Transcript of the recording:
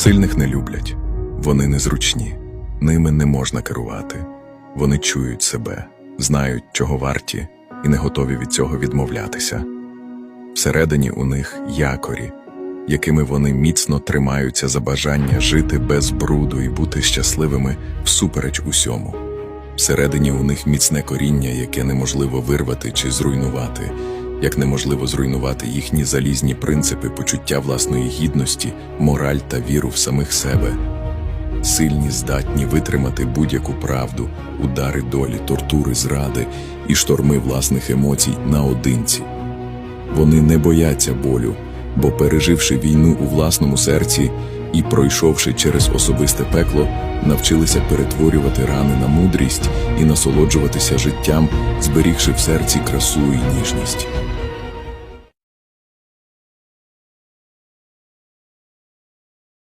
Сильних не люблять, вони незручні, ними не можна керувати. Вони чують себе, знають, чого варті, і не готові від цього відмовлятися. Всередині у них якорі, якими вони міцно тримаються за бажання жити без бруду і бути щасливими всупереч усьому. Всередині у них міцне коріння, яке неможливо вирвати чи зруйнувати, як неможливо зруйнувати їхні залізні принципи почуття власної гідності, мораль та віру в самих себе. Сильні здатні витримати будь-яку правду, удари долі, тортури зради і шторми власних емоцій наодинці. Вони не бояться болю, бо переживши війну у власному серці і пройшовши через особисте пекло, навчилися перетворювати рани на мудрість і насолоджуватися життям, зберігши в серці красу і ніжність.